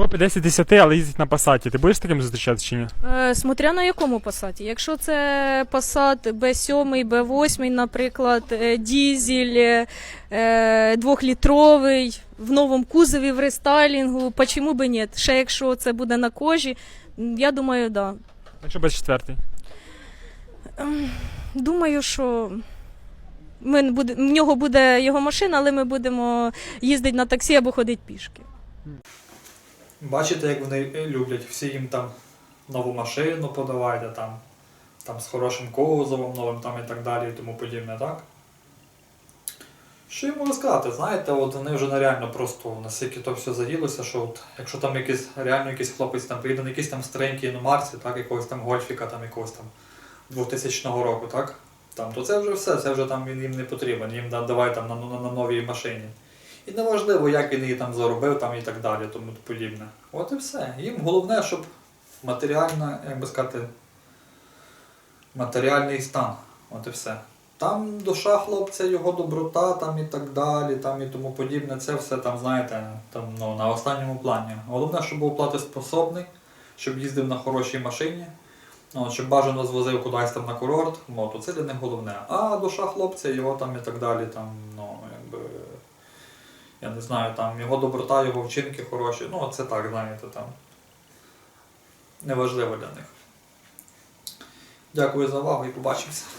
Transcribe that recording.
Хлопці 10 10, але їздить на пасаті. Ти будеш з таким зустрічатися чи ні? Е, смотря на якому пасаті. Якщо це пасат Б7, Б8, наприклад, е, дізель е, двохлітровий, в новому кузові в рестайлінгу, почому би ні? Ще якщо це буде на кожі, я думаю, да. Якщо без четвертий. Думаю, що ми буде, в нього буде його машина, але ми будемо їздити на таксі або ходити пішки. Бачите, як вони люблять, всі їм там нову машину подавайте, там, там з хорошим кузовом новим там і так далі і тому подібне, так? Що я можу сказати? Знаєте, от вони вже нереально просто настільки то все заїлося, що от, якщо там якийсь реально якийсь хлопець там приїде на якийсь там старенький іномарці, так, якогось там гольфіка, там якогось там 2000 року, так? Там, то це вже все, це вже там він їм не потрібен, їм да- давай там на, на, на новій машині. І неважливо, як він її там заробив там і так далі, тому подібне. От і все. Їм головне, щоб матеріальна, як би сказати, матеріальний стан. От і все. Там душа хлопця, його доброта там і так далі, там і тому подібне. Це все там, знаєте, там, ну, на останньому плані. Головне, щоб був платоспособний, щоб їздив на хорошій машині. Ну, щоб бажано звозив кудись там на курорт, ну, це для них головне. А душа хлопця, його там і так далі, там, ну, якби, я не знаю, там його доброта, його вчинки хороші. Ну, це так, знаєте, там. Неважливо для них. Дякую за увагу і побачимося.